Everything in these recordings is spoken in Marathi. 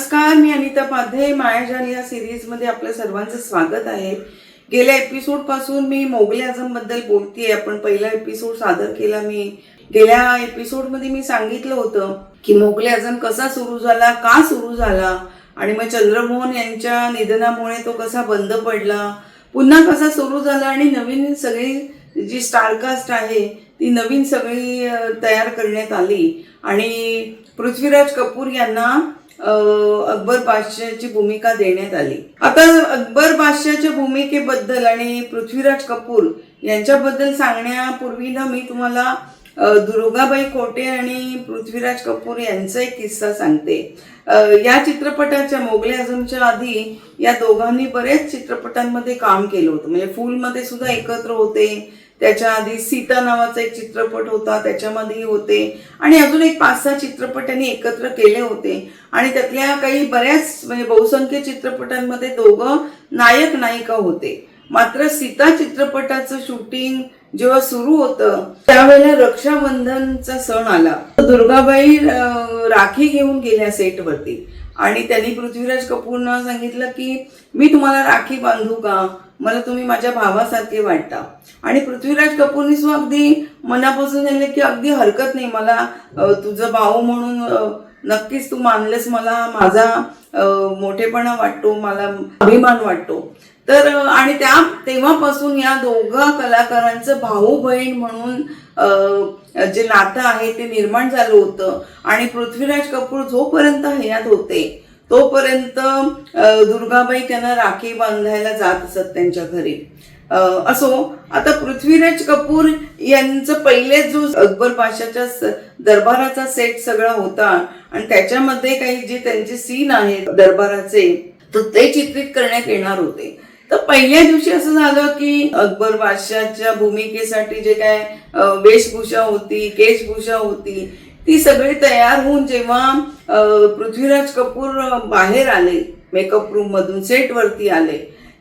नमस्कार मी अनिता पाधे मायाजाल या सिरीजमध्ये आपलं सर्वांचं स्वागत आहे. गेल्या एपिसोडपासून मी मोगले आझमबद्दल बोलतीये. आपण पहिला एपिसोड सादर केला मी. गेल्या एपिसोडमध्ये मी सांगितलं होतं की मोगले आझम कसा सुरू झाला का सुरू झाला आणि मग चंद्रमोहन यांच्या निधनामुळे तो कसा बंद पडला पुन्हा कसा सुरू झाला आणि नवीन सगळी जी स्टारकास्ट आहे ती नवीन सगळी तयार करण्यात आली. आणि पृथ्वीराज कपूर यांना अकबर बादशाहची भूमिका देण्यात आली. आता अकबर बादशाहच्या भूमिकेबद्दल आणि पृथ्वीराज कपूर यांच्याबद्दल सांगण्यापूर्वी ना मी तुम्हाला दुर्गाबाई कोटे आणि पृथ्वीराज कपूर यांचा एक किस्सा सांगते. या चित्रपटाच्या मोगले आझमच्या आधी या दोघांनी बरेच चित्रपटांमध्ये काम केलं होतं. म्हणजे फुलमध्ये सुद्धा एकत्र होते. त्याच्या आधी सीता नावाचा एक चित्रपट होता त्याच्यामध्येही होते. आणि अजून एक पाच सहा चित्रपट त्यांनी एकत्र केले होते. आणि त्यातल्या काही बऱ्याच म्हणजे बहुसंख्य चित्रपटांमध्ये दोघं नायक नायिका होते. मात्र सीता चित्रपटाचं शूटिंग जेव्हा सुरू होतं त्यावेळेला रक्षाबंधनचा सण आला. दुर्गाबाई राखी घेऊन गेल्या सेटवरती. आणि त्यांनी पृथ्वीराज कपूरनं सांगितलं की मी तुम्हाला राखी बांधू का? मला तुम्ही माझ्या भावासारखे वाटता. आणि पृथ्वीराज कपूरनी सुद्धा अगदी मनापासून सांगितले की अगदी हरकत नाही मला तुझं भाऊ म्हणून नक्कीच तू मानलेस मला माझा मोठेपणा वाटतो मला अभिमान वाटतो. तर आणि त्या तेव्हापासून या दोघा कलाकारांचं भाऊ बहीण म्हणून जे नातं आहे ते निर्माण झालं होतं. आणि पृथ्वीराज कपूर जोपर्यंत हयात होते तोपर्यंत दुर्गाबाई त्यांना राखी बांधायला जात असत त्यांच्या घरी. असो आता पृथ्वीराज कपूर यांचं पहिले जो अकबर पाशाच्या दरबाराचा सेट सगळा होता आणि त्याच्यामध्ये काही जे त्यांचे सीन आहेत दरबाराचे तर ते चित्रित करण्यात येणार होते. तर पहिल्या दिवशी असं झालं की अकबर बादशाहच्या भूमिकेसाठी जे काय वेशभूषा होती केशभूषा होती ती सगळी तयार होऊन जेव्हा पृथ्वीराज कपूर बाहेर आले मेकअप रूम मधून सेट वरती आले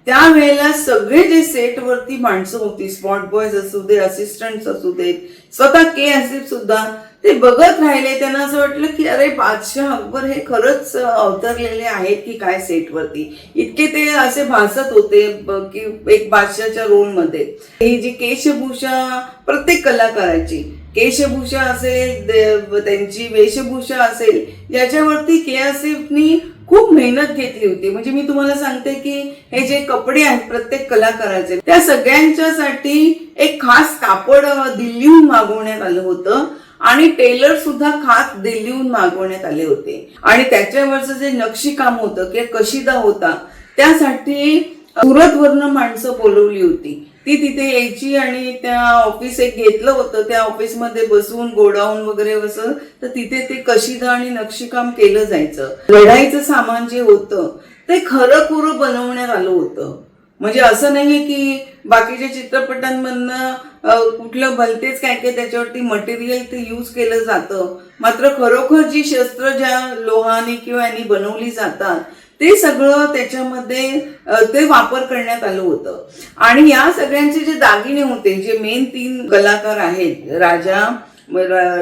त्यावेळेला सगळे जे सेट वरती माणसं होती स्पॉट बॉयज असू दे असिस्टंट असू देत स्वतः के असिफ सुद्धा ते बघत राहिले. त्यांना असं वाटलं की अरे बादशाह अकबर हे खरंच अवतरलेले आहेत की काय सेटवरती इतके ते असे भासत होते की एक बादशाहच्या रोलमध्ये ही जी केशभूषा प्रत्येक कलाकाराची केशभूषा असेल त्यांची वेशभूषा असेल याच्यावरती के आसिफनी खूप मेहनत घेतली होती. म्हणजे मी तुम्हाला सांगते की हे जे कपडे आहेत प्रत्येक कलाकाराचे त्या सगळ्यांच्यासाठी एक खास कापड दिल्लीहून मागवण्यात आलं होतं आणि टेलर सुद्धा खास दिल्लीहून मागवण्यात आले होते. आणि त्याच्यावरचं जे नक्षीकाम होतं किंवा कशिदा होता त्यासाठी सुरतवरनं माणसं बोलवली होती. ती तिथे यायची आणि त्या ऑफिस एक घेतलं होतं. त्या ऑफिसमध्ये बसून गोडाऊन वगैरे असं तर तिथे ते कशिदा आणि नक्षीकाम केलं जायचं. लढाईचं सामान जे होतं ते खरं खुरं बनवण्यात आलं होतं. म्हणजे असं नाही की बाकीच्या चित्रपटांमधनं कुठलं भलतेच काय काय त्याच्यावरती मटेरियल ते यूज केलं जातं. मात्र खरोखर जी शस्त्र ज्या लोहाने किंवा यांनी बनवली जातात ते सगळं त्याच्यामध्ये ते वापर करण्यात आलं होतं. आणि या सगळ्यांचे जे दागिने होते जे मेन तीन कलाकार आहेत राजा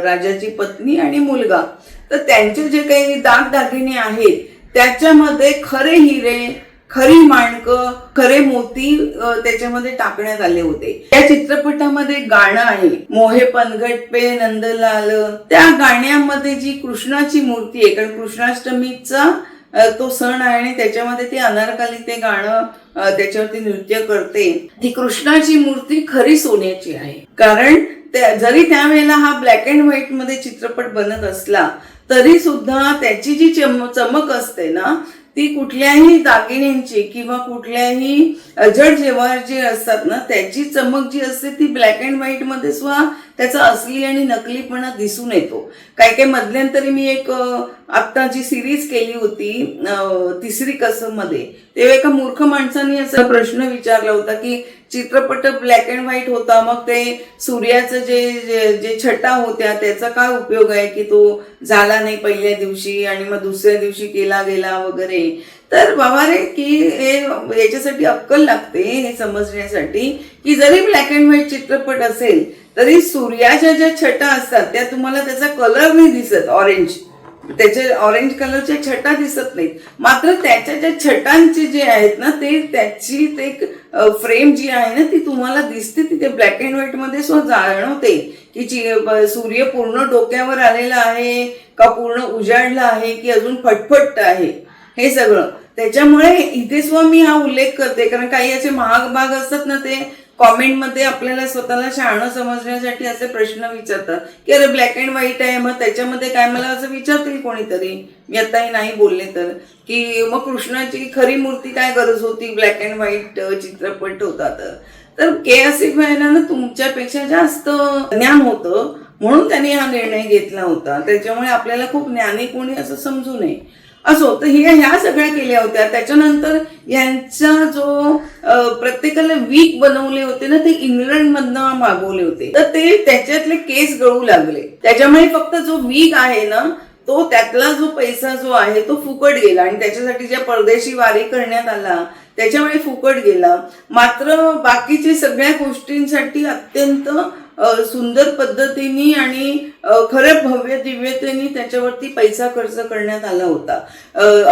राजाची पत्नी आणि मुलगा तर त्यांचे जे काही दाग दागिने आहेत त्याच्यामध्ये खरे हिरे खरी माणकं खरे मोती त्याच्यामध्ये टाकण्यात आले होते. या चित्रपटामध्ये गाणं आहे मोहे पनघट पे नंदलाल. त्या गाण्यामध्ये जी कृष्णाची मूर्ती आहे कारण कृष्णाष्टमीचा तो सण आहे आणि त्याच्यामध्ये ते अनारकाली ते गाणं त्याच्यावरती नृत्य करते. ती कृष्णाची मूर्ती खरी सोन्याची आहे. कारण त्या- जरी त्यावेळेला हा ब्लॅक अँड व्हाईटमध्ये चित्रपट बनत असला तरी सुद्धा त्याची जी चम चमक असते ना ती कुठल्याही दागिन्यांची किंवा कुठल्याही जड जेव्हार जे असतात ना त्याची चमक जी असते ती ब्लॅक अँड व्हाईटमध्ये सुद्धा त्याचा असली आणि नकलीपणा दिसून येतो. काही काही मधल्यांतरी मी एक आत्ता जी सिरीज केली होती तिसरी कसममध्ये तेव्हा एका मूर्ख माणसाने असा प्रश्न विचारला होता की चित्रपट ब्लॅक अँड व्हाईट होता मग ते सूर्याचं जे जे- जे छटा होत्या त्याचा काय उपयोग आहे की तो झाला नाही पहिल्या दिवशी आणि मग दुसऱ्या दिवशी केला गेला वगैरे? तर बाबा रे की हे याच्यासाठी अक्कल लागते हे समजण्यासाठी की जरी ब्लॅक अँड व्हाईट चित्रपट असेल तरी सूर्याच्या ज्या छटा असतात त्या तुम्हाला त्याचा कलर नाही दिसत ऑरेंज त्याचे ऑरेंज कलरच्या छटा दिसत नाहीत. मात्र त्याच्या ज्या छटांचे जे आहेत ना ते त्याची ते एक फ्रेम जी आहे ना ती तुम्हाला दिसते तिथे ब्लॅक अँड व्हाईटमध्ये सुद्धा जाणवते की सूर्य पूर्ण डोक्यावर आलेला आहे का पूर्ण उजाडला आहे की अजून फटफट आहे. हे सगळं. त्याच्यामुळे इथे स्व मी हा उल्लेख करते कारण काही असे महाग भाग असतात ना ते कॉमेंटमध्ये आपल्याला स्वतःला शहाणं समजण्यासाठी असे प्रश्न विचारतात. की अरे ब्लॅक अँड व्हाईट आहे मग त्याच्यामध्ये काय? मला असं विचारतील कोणीतरी? मी आताही नाही बोलले तर. की मग कृष्णाची खरी मूर्ती काय गरज होती? ब्लॅक अँड व्हाईट चित्रपट होता तर तर के एफ ना तुमच्यापेक्षा जास्त ज्ञान होतं. म्हणून त्यांनी हा निर्णय घेतला होता. त्याच्यामुळे आपल्याला खूप ज्ञानी कोणी असं समजू नये. असो तर ह्या ह्या सगळ्या केल्या होत्या. त्याच्यानंतर यांचा जो प्रत्येकाला वीक बनवले होते ना ते इंग्लंडमधनं मागवले होते. तर ते त्याच्यातले केस गळू लागले. त्याच्यामुळे फक्त जो वीक आहे ना तो त्यातला जो पैसा जो आहे तो फुकट गेला. आणि त्याच्यासाठी ज्या परदेशी वारी करण्यात आला त्याच्यामुळे फुकट गेला. मात्र बाकीचे सगळ्या गोष्टींसाठी अत्यंत सुंदर पद्धतीने आणि खरं भव्य दिव्यतेने त्याच्यावरती पैसा खर्च करण्यात आला होता.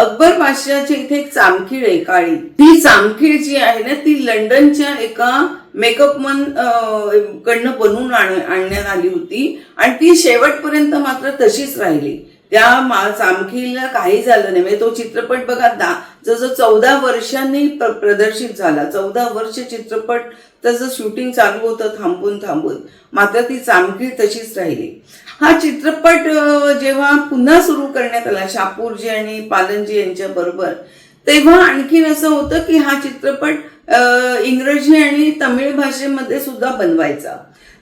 अकबर बादशहाची इथे एक चामखीळ आहे काळी. ती चामखीळ जी आहे ना ती लंडनच्या एका मेकअप मन कडनं बनवून आणण्यात आली होती. आणि ती शेवटपर्यंत मात्र तशीच राहिली. त्या मा- काही झालं नाही. म्हणजे तो चित्रपट बघा दा जसं चौदा वर्षांनी प्र- प्रदर्शित झाला. चौदा वर्ष चित्रपट तसं शूटिंग चालू होतं थांबून थांबून. मात्र ती चामखी तशीच राहिली. हा चित्रपट जेव्हा पुन्हा सुरू करण्यात आला शापूरजी आणि पालनजी यांच्या बरोबर तेव्हा आणखीन असं होतं की हा चित्रपट इंग्रजी आणि तमिळ भाषेमध्ये सुद्धा बनवायचा.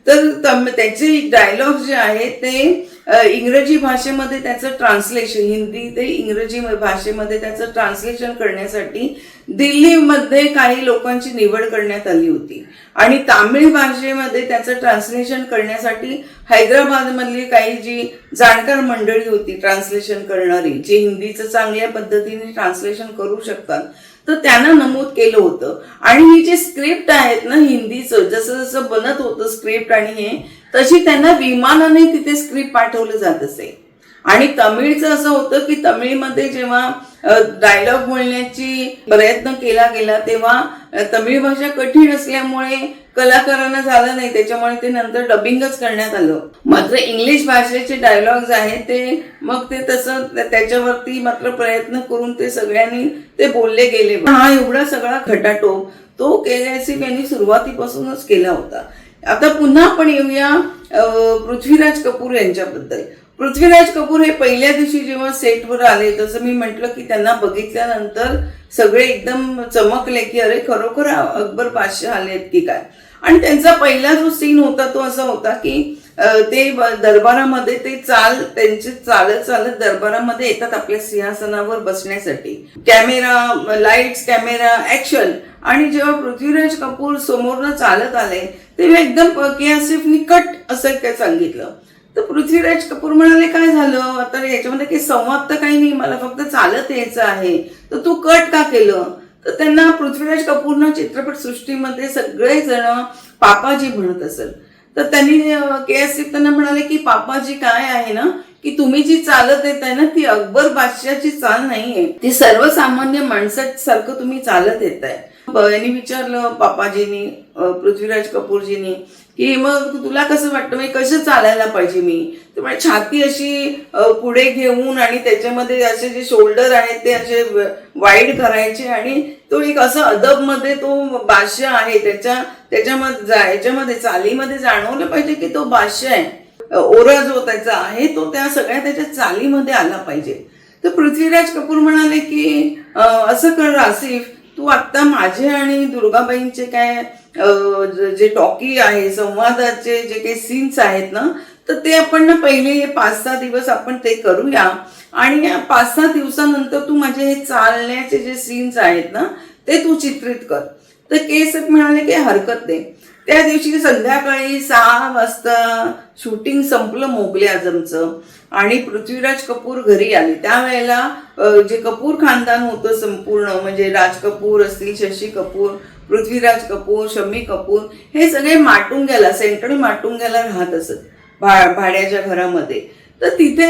तर त्याचे डायलॉग जे आहेत ते इंग्रजी भाषेमध्ये त्याचं ट्रान्सलेशन हिंदी ते इंग्रजी भाषेमध्ये त्याचं ट्रान्सलेशन करण्यासाठी दिल्लीमध्ये काही लोकांची निवड करण्यात आली होती. आणि तामिळ भाषेमध्ये त्याचं ट्रान्सलेशन करण्यासाठी हैदराबादमधली काही जी जाणकार मंडळी होती ट्रान्सलेशन करणारी जी हिंदीचं चांगल्या पद्धतीने ट्रान्सलेशन करू शकतात तर त्यांना नमूद केलं होतं. आणि ही जे स्क्रिप्ट आहेत ना हिंदीचं जसं जसं बनत होतं स्क्रिप्ट आणि हे तशी त्यांना विमानाने तिथे स्क्रिप्ट पाठवलं जात असे. आणि तमिळचं असं होतं की तमिळमध्ये जेव्हा डायलॉग बोलण्याची प्रयत्न केला गेला तेव्हा तमिळ भाषा कठीण असल्यामुळे कलाकारांना झालं नाही. त्याच्यामुळे ते नंतर डबिंगच करण्यात आलं. मात्र इंग्लिश भाषेचे डायलॉग्स आहेत ते मग ते तसं त्याच्यावरती मात्र प्रयत्न करून ते सगळ्यांनी ते बोलले गेले. हा एवढा सगळा खटाटोप तो के. एस यांनी सुरुवातीपासूनच केला होता. आता पुन्हा आपण येऊया पृथ्वीराज कपूर यांच्याबद्दल. पृथ्वीराज कपूर हे पहिल्या दिवशी जेव्हा सेटवर आले तसं मी म्हटलं की त्यांना बघितल्यानंतर सगळे एकदम चमकले की अरे खरोखर अकबर बादशाह आलेत की काय? आणि त्यांचा पहिला जो सीन होता तो असा होता की ते दरबारामध्ये ते चाल त्यांचे चालत चालत दरबारामध्ये येतात आपल्या सिंहासनावर बसण्यासाठी. कॅमेरा लाईट्स कॅमेरा ऍक्शन आणि जेव्हा पृथ्वीराज कपूर समोरनं चालत आले तेव्हा एकदम के आसिफनी कट असं काय सांगितलं. तर पृथ्वीराज कपूर म्हणाले काय झालं? आता याच्यामध्ये काही संवाद तर काही नाही. मला फक्त चालत यायचं आहे. तर तू कट का केलं? तर त्यांना पृथ्वीराज कपूरनं चित्रपट सृष्टीमध्ये सगळेजण पापाजी म्हणत असत तर त्यांनी के एस त्यांना म्हणाले की पापाजी काय आहे ना की तुम्ही जी चालत येत आहे ना ती अकबर बादशाची चाल नाहीये. ती सर्वसामान्य माणसासारखं तुम्ही चालत येत आहे यांनी विचारलं पापाजीनी पृथ्वीराज कपूरजीनी की मग तुला कसं वाटतं? म्हणजे कसं चालायला पाहिजे मी? त्यामुळे छाती अशी पुढे घेऊन आणि त्याच्यामध्ये असे जे शोल्डर आहेत ते असे वाईड करायचे आणि तो एक असं अदबमध्ये तो भाष्य आहे. त्याच्या त्याच्यामध्ये याच्यामध्ये चालीमध्ये जाणवलं पाहिजे की तो भाष्य आहे. ओरा जो त्याचा आहे तो त्या सगळ्या त्याच्या चालीमध्ये आला पाहिजे. तर पृथ्वीराज कपूर म्हणाले की असं कर आसिफ तू आत्ता माझे आणि दुर्गाबाईंचे काय जे टॉकी आहे संवादाचे जे काही सीन्स आहेत ना तर ते आपण ना पहिले हे पाच सहा दिवस आपण ते करूया. आणि या पाच सहा दिवसानंतर तू माझे हे चालण्याचे जे सीन्स आहेत ना ते तू चित्रित कर. तर केसक म्हणाले की हरकत नाही. त्या दिवशी संध्याकाळी सहा वाजता शूटिंग संपलं मोगले आजमचं आणि पृथ्वीराज कपूर घरी आले. त्यावेळेला जे कपूर खानदान होतं संपूर्ण म्हणजे राज कपूर असतील शशी कपूर पृथ्वीराज कपूर शमी कपूर हे सगळे माटुंग्याला सेंट्रल माटुंग्याला राहत असत भा भाड्याच्या घरामध्ये. तर तिथे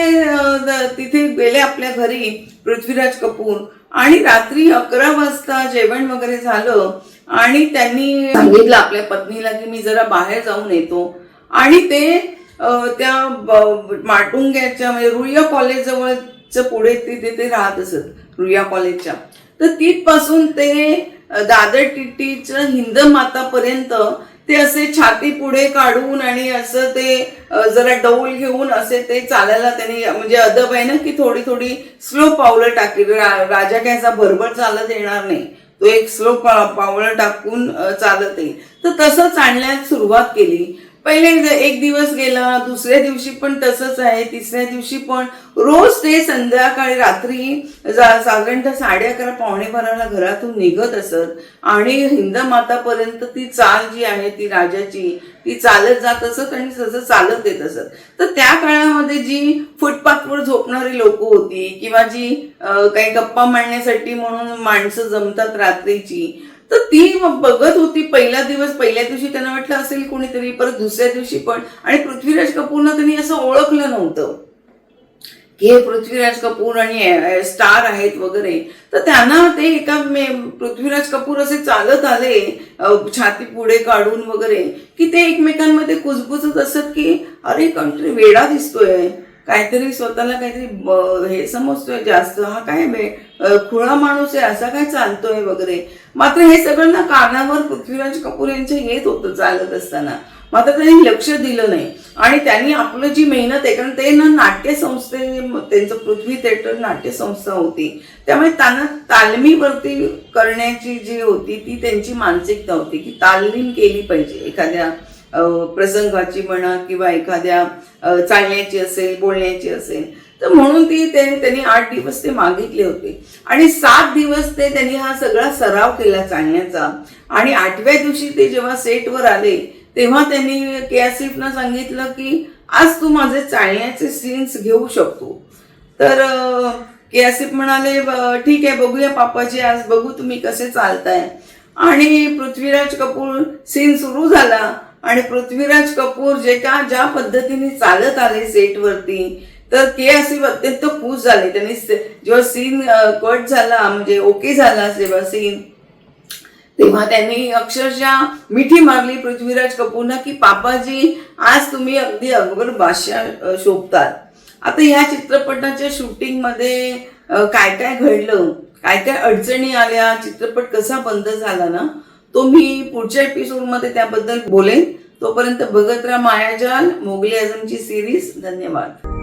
तिथे गेले आपल्या घरी पृथ्वीराज कपूर आणि रात्री अकरा वाजता जेवण वगैरे झालं आणि त्यांनी सांगितलं आपल्या पत्नीला की मी जरा बाहेर जाऊन येतो. आणि ते त्या माटुंग्याच्या म्हणजे रुईया कॉलेज पुढे तिथे ते राहत असत रुईया कॉलेजच्या. तर तिथपासून ते दादर टिटीच्या हिंद मातापर्यंत ते असे छाती पुढे काढून आणि असं ते जरा डौल घेऊन असे ते चालायला त्यांनी म्हणजे अदब आहे ना की थोडी थोडी स्लो पावलं टाकली. रा- राजा काय असा भरभर चालत येणार नाही. तो एक स्लो पावलं टाकून चालत येईल. तर तसंच चालण्यास सुरुवात केली. पहिले एक दिवस गेला दुसऱ्या दिवशी पण तसंच आहे तिसऱ्या दिवशी पण रोज ते संध्याकाळी रात्री साधारणतः साडे अकरा पावणे बाराला घरातून निघत असत. आणि हिंद मातापर्यंत ती चाल जी आहे ती राजाची ती चालत जात असत आणि तसं चालत येत असत. तर त्या काळामध्ये जी फुटपाथवर झोपणारी लोक होती किंवा जी काही गप्पा मांडण्यासाठी म्हणून माणसं जमतात रात्रीची तर ती बघत होती पहिला दिवस पहिल्या दिवशी त्यांना वाटलं असेल कोणीतरी परत दुसऱ्या दिवशी पण. आणि पृथ्वीराज कपूरनं त्यांनी असं ओळखलं नव्हतं. की हे पृथ्वीराज कपूर आणि स्टार आहेत वगैरे. तर त्यांना ते एका पृथ्वीराज कपूर असे चालत आले छाती पुढे काढून वगैरे की ते एकमेकांमध्ये कुजबुजत असत की अरे काहीतरी वेडा दिसतोय. काहीतरी स्वतःला काहीतरी हे समजतोय जास्त. हा काय खुळा माणूस आहे असा काय चालतोय वगैरे. मात्र हे सगळं ना कानावर पृथ्वीराज कपूर यांच्या येत होतं चालत असताना. मात्र त्यांनी लक्ष दिलं नाही. आणि त्यांनी आपलं जी मेहनत आहे कारण ते ना नाट्य संस्थे त्यांचं पृथ्वी थिएटर नाट्य संस्था होती. त्यामुळे त्यांना तालमीवरती करण्याची जी होती ती त्यांची मानसिकता होती की तालमीम केली पाहिजे. एखाद्या प्रसंगाची म्हणा किंवा एखाद्या चालण्याची असेल बोलण्याची असेल तर म्हणून ती त्यांनी आठ दिवस ते मागितले होते. आणि सात दिवस ते त्यांनी हा सगळा सराव केला चालण्याचा आणि आठव्या दिवशी ते जेव्हा सेटवर आले तेव्हा त्यांनी के आसिफना सांगितलं की आज तू माझे चालण्याचे सीन्स घेऊ शकतो. तर अ, के आसिफ म्हणाले ठीक आहे बघूया पापाजी आज बघू तुम्ही कसे चालताय. आणि पृथ्वीराज कपूर सीन सुरू झाला. आणि पृथ्वीराज कपूर जे का ज्या पद्धतीने चालत आले सेटवरती तर के आसिफ अत्यंत खुश झाले. त्यांनी जेव्हा सीन कट झाला म्हणजे ओके झाला जेव्हा सीन तेव्हा त्यांनी अक्षरशः मिठी मारली पृथ्वीराज कपूरना की पापाजी आज तुम्ही अगदी अगोदर बादशाह शोभतात आता ह्या चित्रपटाच्या शूटिंगमध्ये काय काय घडलं? काय काय अडचणी आल्या? चित्रपट कसा बंद झाला ना? तो मी पुढच्या एपिसोडमध्ये त्याबद्दल बोलेन. तोपर्यंत बघत राहा मायाजाल मोगली आझमची सिरीज धन्यवाद.